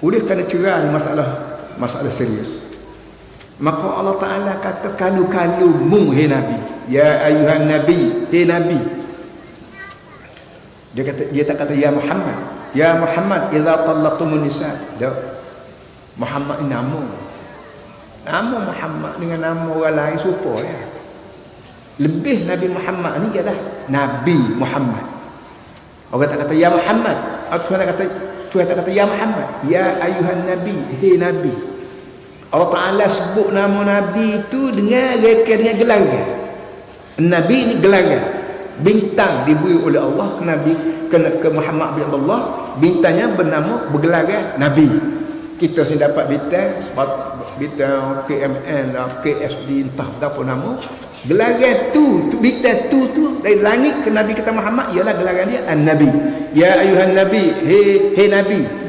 oleh kerana cerai masalah masalah serius. Maka Allah Taala kata kalu-kalu mu hai nabi. Ya ayuhan nabi hai nabi. Dia kata dia tak kata ya Muhammad. Ya Muhammad idza talaqtumun nisa. Dia Muhammad ni nama. Nama Muhammad dengan nama orang lain serupa ya. Lebih Nabi Muhammad ni ialah Nabi Muhammad. Orang tak kata ya Muhammad. Tuhan kata Tuhan tak kata ya Muhammad. Ya ayuhan nabi. Hei nabi. Allah Taala sebut nama nabi itu dengan reka dengan gelaran nabi ni gelaran bintang diberi oleh Allah nabi ke, ke Muhammad bin Allah bintangnya bernama bergelaran nabi. Kita sini dapat bintang bintang KMN KSD entah apa nama. Gelaran tu, tu bintang tu tu dari langit ke nabi kita Muhammad ialah gelaran dia an-nabi. Ya ayuhan nabi hei hei nabi